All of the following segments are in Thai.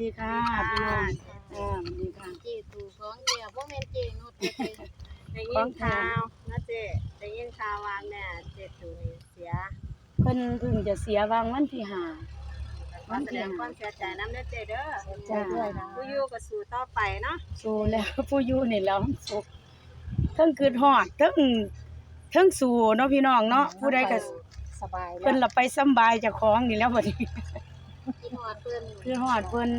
ดีค่ะพี่น้องอ่าสวัสดีค่ะ เจตูของเดียวบ่แม่นเจนุชเด้อเจได้ยินข่าวนะเจ๊ได้ยินข่าวว่าแม่เจ็ดตูนี่เสียเพิ่นเพิ่งจะเสียวางวันที่ห้า ขอแสดงความเสียใจน้ำเด้อเจเด้อจ้าด้วยนะผู้อยู่ก็สู้ต่อไปเนาะสู้แล้วผู้อยู่นี่แล้วสุขเทั้งคืดฮอดเทั้งเทั้งสู้เนาะพี่น้องเนาะผู้ใดก็สบายเพิ่นละไปสำบายเจ้าของนี่แล้วบัดนี้ พิ่นคือฮอดเพิ่น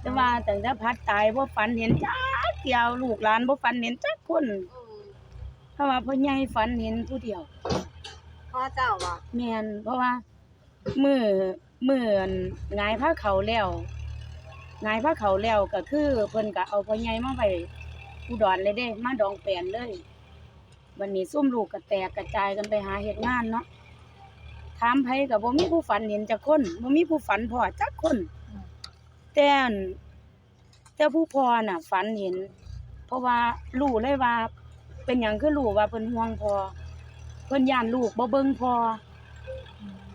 แต่ว่าตั้งแต่พัดตายบ่ฝันเห็นจักเดียวลูกหลานบ่ฝันเห็นจักคนอืมเพราะว่าพ่อใหญ่ฝันเห็นผู้เดียว พ่อเจ้าบ่แม่นเพราะว่ามือมืออันหงายผ้าเขาแล้วหงายผ้าเขาแล้วก็คือเพิ่นก็เอาพ่อใหญ่มาไว้อุดรเลยเด้ มาดองแปลนเลย วันนี้ซุ่มลูกก็แตกกระจายกันไปหาเฮ็ดงานเนาะ ถามไผก็บ่มีผู้ฝันเห็นจักคนบ่มีผู้ฝันพอจักคน แต่อันแต่ผู้พอน่ะ ฝันเห็น เพราะว่ารู้เลยว่า เป็นหยังคือรู้ว่าเพิ่นห่วงพอเพิ่นย่านลูกบ่เบิ่งพอ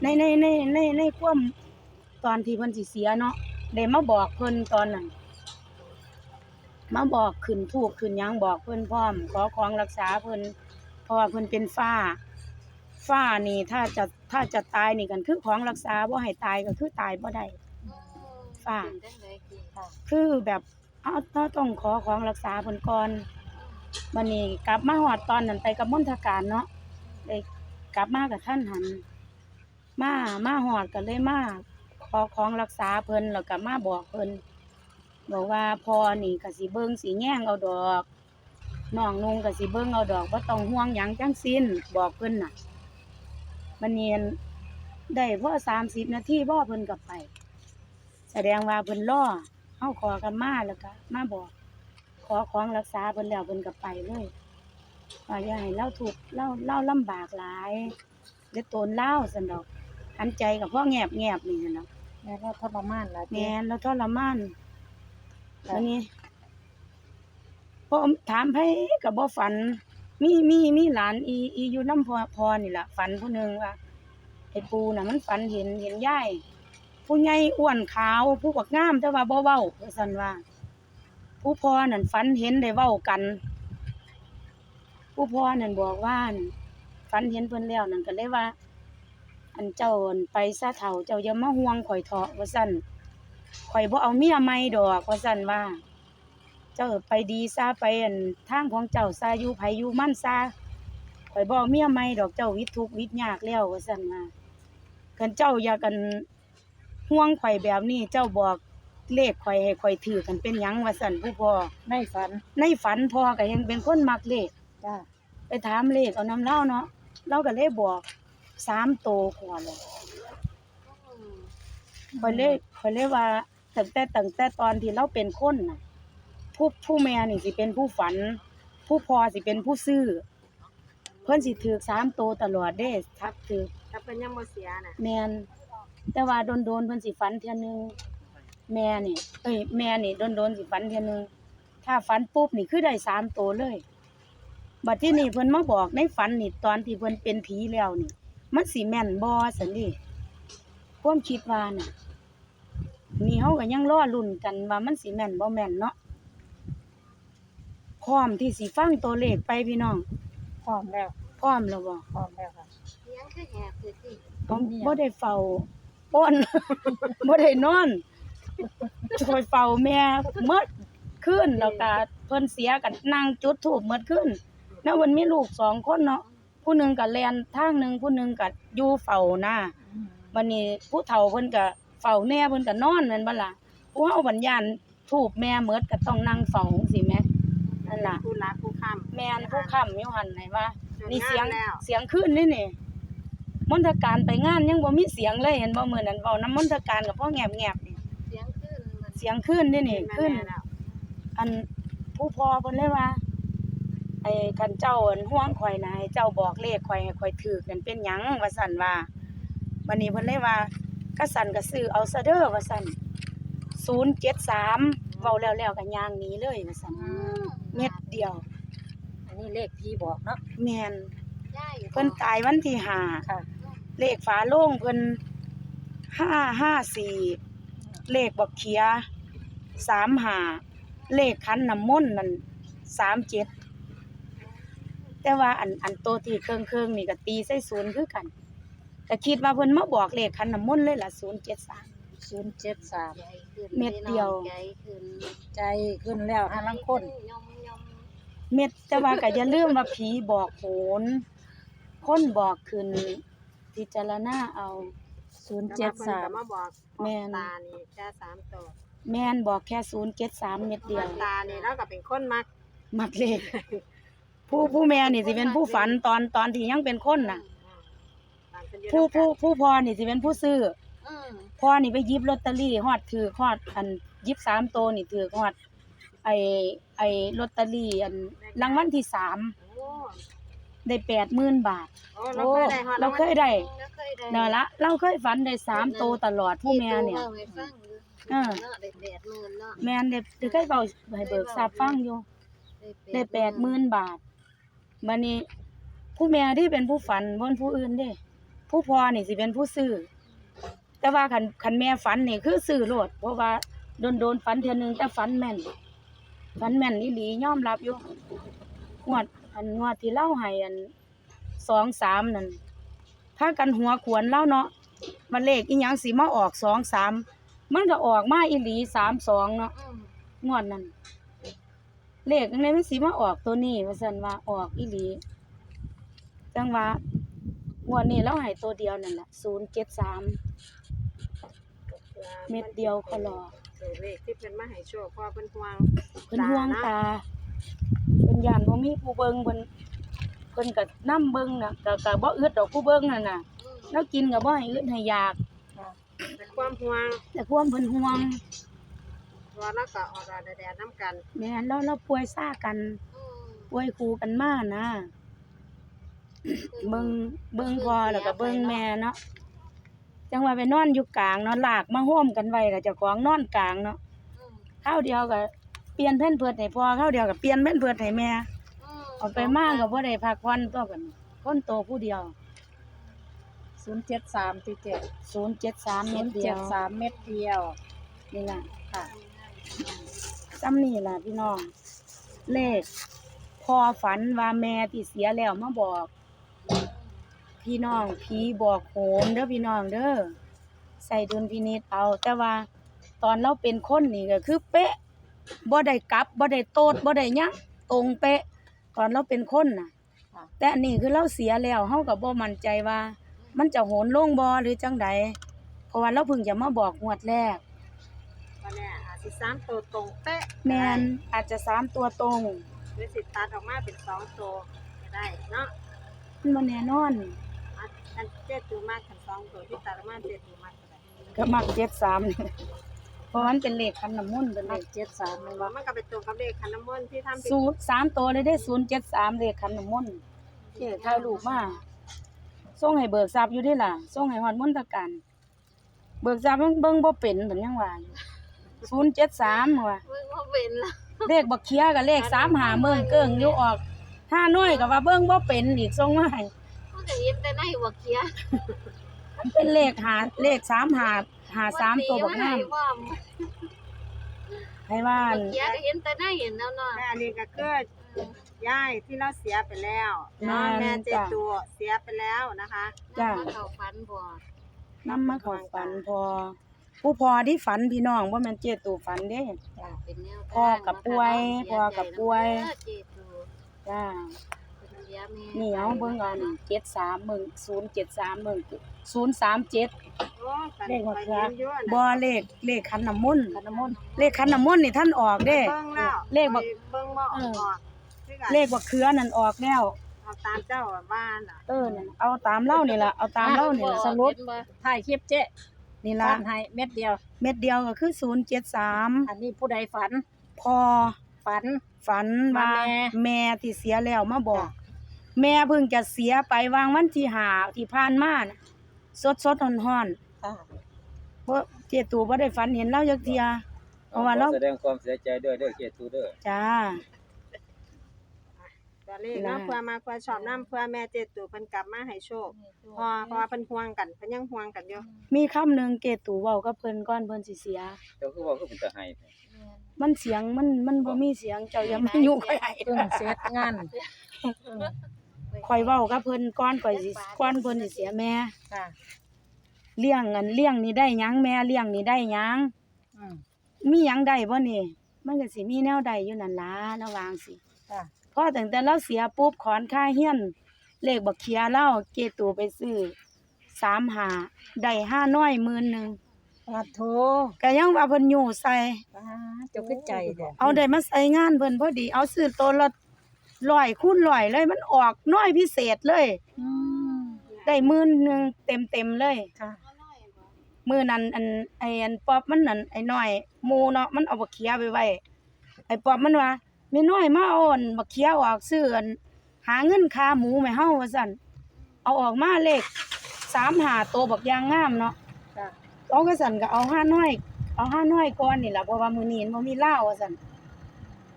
ในในในในในความตอนที่เพิ่นสิเสียเนาะได้มาบอกเพิ่นตอนนั้นมาบอกขึ้นทูกขึ้นหยังบอกเพิ่นพร้อม ขอของรักษาเพิ่นเพราะว่าเพิ่นเป็นฝ้า ฝ้านี่ถ้าจะถ้าจะตายนี่กันคือของรักษาบ่ให้ตายก็คือตายบ่ได้อืมฝ้าเป็นจังได๋กิค่ะคือแบบเอาเราต้องขอของรักษาเพิ่นก่อนบัดนี้กลับมาฮอดตอนนั้นไปกับมณฑการเนาะได้กลับมากับท่านหัน มามาฮอดก็เลยมาขอของรักษาเพิ่นแล้วก็มาบอกเพิ่นบอกว่าพอนี่ก็สิเบิ่งสิแย่งเอาดอกน้องนุงก็สิเบิ่งเอาดอกบ่ต้องห่วงหยังจังสิ้นบอกเพิ่นน่ะ บัดนี้ได้พอ30นาทีบ่เพิ่นก็ไป แสดงว่าเพิ่นรอเฮาขอกันมาแล้วก็มาบอก ขอของรักษาเพิ่นแล้วเพิ่นก็ไปเลยว่าอย่าให้เราทุกข์เราเราลำบากหลายเดี๋ยวตนเล่าซั่นดอกหันใจกับพ่อแงบแงบนี่หั่นเนาะแม่ก็ทรมานล่ะแม่นแล้วทรมานอันนี้พอถามไผก็บ่ฝัน มีมีมีหลานอีอีอยู่นำพ่อพ่อนี่ล่ะฝันผู้หนึงว่าไอ้ปูน่ะมันฝันเห็นเห็นยายผู้ใหญ่อ้วนขาวผู้บักงามแต่ว่าบ่เว้าว่าซั่นว่า ผู้พ่อนั่นฝันเห็นได้เว้ากัน ผู้พ่อนั่นบอกว่าฟันฝันเห็นเพิ่นแล้วนั่นก็เลยว่า อันเจ้าอันไปซะเฒ่าเจ้าอย่ามาห่วงข่อยเถาะว่าซั่นข่อยบ่เอาเมียใหม่ดอกว่าซั่นว่า เจ้าไปดีซะไปอันทางของเจ้าซะอยู่ไผอยู่มั่นซะข่อยบ่เอาเมียใหม่ดอกเจ้าวิตทุกวิตยากแล้วว่าซั่นว่า คันเจ้าอยากกันห่วงข่อยแบบนี้ เจ้าบอกเลขข่อยให้ข่อยถือกันเป็นหยังว่าสั่นผู้พ่อในฝันในฝันพ่อก็ยังเป็นคนมักเลข จ้าไปถามเลขเอาน้ำเล่าเนาะเราก็เลยบอกสามโตขวเลยอืมข่อยเลยข่อยเลยว่าตั้งแต่ตั้งแต่ตอนที่เราเป็นคนน่ะ ผู้ผู้แม่นี่สิเป็นผู้ฝัน ผู้พ่อสิเป็นผู้ซื้อ เพิ่นสิถือสามโตตลอดเด้ทักถือ ถ้าเพิ่นยังบ่เสียน่ะแมนแต่ว่าโดนๆเพิ่นสิฝันเทื่อนึงแม่นี่ เอ้ยแม่นี่โดนๆสิฝันเทื่อนึงถ้าฝันปุ๊บนี่คือได้สามโตวเลย บัดที่นี่เพิ่นมาบอกในฝันนี่ตอนที่เพิ่นเป็นผีแล้วนี่ มันสิแม่นบ่ซั่นดิความคิดว่าน่ะนี่เฮาก็ยังรอลุ้นกันว่ามันสิแม่นบ่แม่นเนาะพร้อมที่สิฟังตัวเลขไปพี่น้องพร้อมแล้วพร้อมแล้วบ่พร้อมแล้วค่ะเสียง คือแหบคือสิผมบ่ได้เฝ้าป้นบ่ได้นอนคอยเฝ้าแม่หมดคืนแล้วก็เพิ่นเสียกันนั่งจุดธูปหมดคืนแล้วมันมีลูกสองคนเนาะผู้หนึงก็แล่นทางหนึงผู้หนึงก็อยู่เฝ้านะอืมบัดนี้ผู้เฒ่าเพิ่นก็เฝ้าแม่เพิ่นก็นอนแม่นบ่ล่ะผู้เฮาบัญญาณทูบแม่หมดก็ต้องนั่งเฝ้าจังซี่แหมนั่นล่ะผู้รักผู้ค้ำแม่นผู้ค้ำอยู่หั่นไหนว่านี่เสียงแล้วเสียงขึ้นนี่นี่ มนตการไปงานยังบ่มีเสียงเลยเห็นบ่มื้อนั้นเว้านำมนตการกับพ่อแงบๆนี่เสียงขึ้นมันเสียงขึ้นนี่นี่ขึ้นแม่แล้วอันผู้พ่อเพิ่นเลยว่าไอ้คันเจ้าอันห่วงข่อยนะให้เจ้าบอกเลขข่อยให้ข่อยถูกนั่นเป็นหยังว่าซั่นว่าบัดนี้เพิ่นเลยว่าก็สั่นก็ซื้อเอาซะเด้อว่าซั่น073เว้าแล้วแล้วก็ย่างหนีเลยว่าซั่นอืมเม็ดเดียว อันนี้เลขพี่บอกเนาะแม่นได้เพิ่นตายวันที่ห้าค่ะ เลขฝาโล่งเพิ่นห้าห้าสี่เลขบักเขียสามหาเลขคันน้ำมนต์นั่นสามเจ็ดแต่ว่าอันอันโตวที่เครื่องเครื่องๆนี่ก็ตีใส่ศูนย์คือกันก็คิดว่าเพิ่นมาบอกเลขคันน้ำมนต์เลยล่ะศูนย์เจ็ดสามศูนย์เจ็ดสามใจขึ้นเม็ดเดียวใจขึ้นใจขึ้นแล้วหาลังคนยอมยอมเม็ดแต่ว่าก็อย่าลืมว่าผีบอกโหนคนบอกขึ้น พิจารณาเอาศูนย์เจ็ดสามแต่ว่เพิ่นก็มาบอกแม่นตานี่แค่สามตัวแม่นบอกแค่ศูนย์เจ็ดสามเม็ดเดียวตานี่เราก็เป็นคนมักมักเลขผู้ผู้แม่นี่สิเป็นผู้ฝันตอนตอนที่ยังเป็นคนน่ะตามเพิ่นอยู่ผู้นำกันผู้ผู้พ่อนี่สิเป็นผู้ซื้ออืมพ่อนี่ไปหยิบลอตเตอรี่ฮอดถือฮอดอันหยิบสามโตวนี่ถือฮอดไอไอลอตเตอรี่อันรางวัลที่สามโอ้ ได้แปดหมื่นบาท โอ้เราเคยได้ฮอดเราเคยได้ เราเคยได้เนาะละเราเคยฝันได้สามโตวตลอดผู้แม่เนี่ย ที่ตู้ว้ฟังอยู่เออ เนาะได้แปดหมื่นเนาะแม่นได้ได้เคยเบาให้เบิกทราบฟังอยู่ ได้แปดหมื่นบาทบัดนี้ผู้แม่ที่เป็นผู้ฝันบ่นผู้อื่นเด้ ผู้พ่อนี่สิเป็นผู้ซื้อ แต่ว่าคันคันแม่ฝันนี่คือซื้อโลด เพราะว่าโดนๆฝันเทื่อนึงแต่ฝันแม่น ฝันแม่นอีหลียอมรับอยู่งวด อันงวดที่เล่าให้อันสองสามนั่นพากันหัวขวนเล่าเนาะมันเลขอีหยังสิมาออกสองสามมันก็ออกมาอีหลีสามสองเนาะอืมงวดนั้นเลขอันนี้มันสิมาออกตัวนี้ว่าซั่นว่าออกอีหลีจังว่างวดนี้เราให้ตัวเดียวนั่นแหละ073เม็ดเดียวก็รอตัวเลขที่เพิ่นมาให้โชคเพราะว่าเพิ่นห่วงเพิ่นห่วงตา เพิ่นย่านบ่มีผู้เบิ่งเพิ่นเพิ่นก็นํเบิ่งน่ะก็ก็บ่อึดดอกผู้เบิ่งนั่นน่ะอืมแล้วกินก็บ่ให้อึดให้อยากแต่ความห่วงแต่ความเพิ่นห่วงเพราะว่าเราก็ออกอาแดดๆน้ำกันแม่นแล้วเราป่วยซ่ากันอืมป่วยคู่กันมานะ เบิ่งเบิ่งพอแล้วก็เบิ่งแม่เนาะจังว่าไปนอนอยู่กลางเนาะลากมาโฮมกันไว้แล้วเจ้าของนอนกลางเนาะอืม ข้าวเดียวก็ เปลี่ยนแผ่นเพิดให้พ่อข้าวเดียวก็เปลี่ยนแผ่นเพิดให้แม่อืมเอาไปมาก็บ่ได้พักผ่อนตัวกันคนโตผู้เดียวศูนย์เจ็ดสามที่เจ็ด073ศูเม็นดย์เดีเจ็ยดวสามเม็ดเดียวนี่ล่ะค่ะ ซ้ำนี่ล่ะพี่น้อง เลขพ่อฝันว่าแม่ที่เสียแล้วมาบอก พี่น้องผีบอกโหมเด้อพี่น้องเด้อใส่ดุลพินิจเอา แต่ว่าตอนเราเป็นคนนี่ก็คือเป๊ะ บ่ได้กลับบ่ได้โตดบ่ได้หยังตรงเป๊ะตอนเราเป็นคนน่ะ ค่ะ แต่อันนี้คือเราเสียแล้วเฮาก็บ่มั่นใจว่า มันจะโหนลงบ่หรือจังใดเพราะว่าเราเพิ่งจะมาบอกงวดแรก วันเนี้ยอาจสิสามตัวตรงเป๊ะแม่นอาจจะสามตัวตรงหรือสิตัดออกมาเป็นสองตัวก็ได้เนาะมันบ่แน่นอนอันอันเจ็ดตัวมากถึงสองตัวที่ตัดออกมาเจ็ดตัวมากก็ได้ก็มัก73นี่เพ ราะมันเป็นเลขคันน้ำมนต์เป็นเลเลขขเจ็ดสามแมันบ่ว่ามันก็เป็นตัวกับเลขคันน้ำมนต์ที่ทำเป็นศูนย์สามตัวเลยได้073เลขคันน้ำมนต์เจ้ถ่ายรูปมาส่งให้เบิกทรัพย์อยู่เด้ล่ะส่งให้ฮอดมนตการเบิกทรัพย์เบิ่งบ่เป็นเพิ่นยังว่าอยู่073ว่าเบิ่งว่าเป็นละเลขบักเคียกับเลข3 5เมืองเกิ้งอยู่ออกห้าน้อยก็ว่าเบิ่งบ่เป็นอีกส่งมาให้มันก็เห็นแต่ในหัวเกียร์มันเป็นเลขหาเลข3 5 5 3ตั วบักงามว่าให้ว่าอั่นเกียร์ก็เห็นแต่ในเห็นแล้วเนาะอันนี้ก็คือย่ายที่เราเสียไปแล้วเนาะแม่เจ็ดตัว เสียไปแล้วนะคะจ้ะเขาฟันบ่นำมาเข้าฝันพอ ผู้พอที่ฝันพี่น้องบ่แม่นเจตูฝันเด้เป็นแนวพ่อกับป่วยพ่อกับป่วยเจ็ดตัวจ้าเป็นเสียแม่นี่เอาเบิ่งเอานี่73มึง073มึง037โอ้กัน เลขหัวเกียร์ไปห็นอยู่บ่น่ะเลขเลขคันน้ำมนต์คันน้ำมนต์เลขคันน้ำมนต์นี่ท่านออกเด้เบิ่งแล้วเลขบักเบิ่งบ่อเอออกคือกันเลขบักเขือนั่นออกแล้วเอาตามเจ้าบ้านน่ะเออนั่นเอาตามเล่านี่ล่ะเอาตามเล่านี่ล่ะสรุปถ่ายคลิปเจ๊นี่ล่ะฟันให้เม็ดเดียว เม็ดเดียวก็คือ073อันนี้ผู้ใดฝัน พอฝัน ฝันว่าว่าแม่แม่ที่เสียแล้วมาบอก แม่เพิ่งจะเสียไปวางวันที่หาที่ผ่านมาน่ะสดสดร้อนร้อน ค่ะๆเพราะเจตูบ่ได้ฝันเห็นเราจักเทียเพราะว่าเราขอแสดงความเสียใจด้วยเด้อเกียรติตูเด้อจ้า ตัวเลขเนาะนะเพื่อมาเพื่อชอบน้ำเพื่อแม่เจตูเพิ่นกลับมาให้โชคเพอเพราะว่าเพิ่นห่วงกันเพิ่นยังห่วงกันอยู่มีคำหนึงเกตูเว้ากับเพิ่นก่อนเพิ่นสิเสีย เจ้าคือว่าคือเป็นตาไห้แท้มันเสียงมันมันบ่มีเสียงเจ้าอย่ามายุ่งข่อยให้เพิ่งเสร็จงานข่อยเว้ากับเพิ่นก่อนข่อยสิก่อนเพิ่นสิเสียแม่ค่ะ เลี้ยงอันเลี้ยงนี่ได้หยังแม่เลี้ยงนี่ได้หยังอืม มีหยังได้บ่นี่ มันก็สิมีแนวใดอยู่นั่นล่ะระวาจั่งสิค่ะพอตั้งแต่เราเสียปุ๊บขอนค่าเฮียน เลขบักเขียเราเกตูไปซื้อ35ได้ห้าน้อยหมื่นหนึงปาโทก็ยังว่าเพิ่นอยู่ใส่ ปาเจ้าคือใจเด้อเอาได้มาใส่งานเพิ่นพอดี เอาซื้อตัวละร้อยคูณร้อยเลยมันออกน้อยพิเศษเลย อืมได้หมื่นหนึงเต็มๆเลย ค่ะ มื้อนั้นอันไอ้อันป๊อบมันนั่นไอ้น้อยหมู่เนาะมันเอาบักเขียไปไว้ไอ้ป๊อบมันว่าแม่น้อยมาเอาอันบักเขียออกซื้ออันหาเงินค่าหมูให้เฮาว่าซั่นเอาออกมาเลข35ตัวบักอยางงามเนาะค่ะเอาก็สั่นก็เอาห้าน้อย เอาห้าน้อยก่อนนี่ล่ะเพราะว่ามื้อนี้มันบ่มีเหล้าว่าซั่น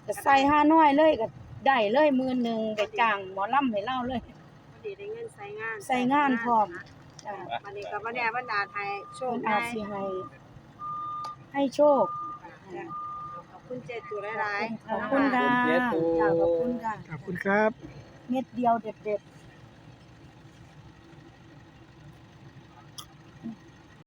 ก็ใส่ห้าน้อยเลยก็ได้เลยมื้อหนึงได้จ้างหมอลำให้เล่าเลยพอดีได้เงินใส่งานใส่งานพร้อม จ้ะวันนี้ก็บ่แน่บ่นานให้โชคเพิ่นให้อาจสิให้ให้โชคขอบคุณเจตูหลายๆขอบคุณค่ะเจ๊ตู จ้ะขอบคุณค่ะขอบคุณครับ เม็ดเดียวเด็ดๆ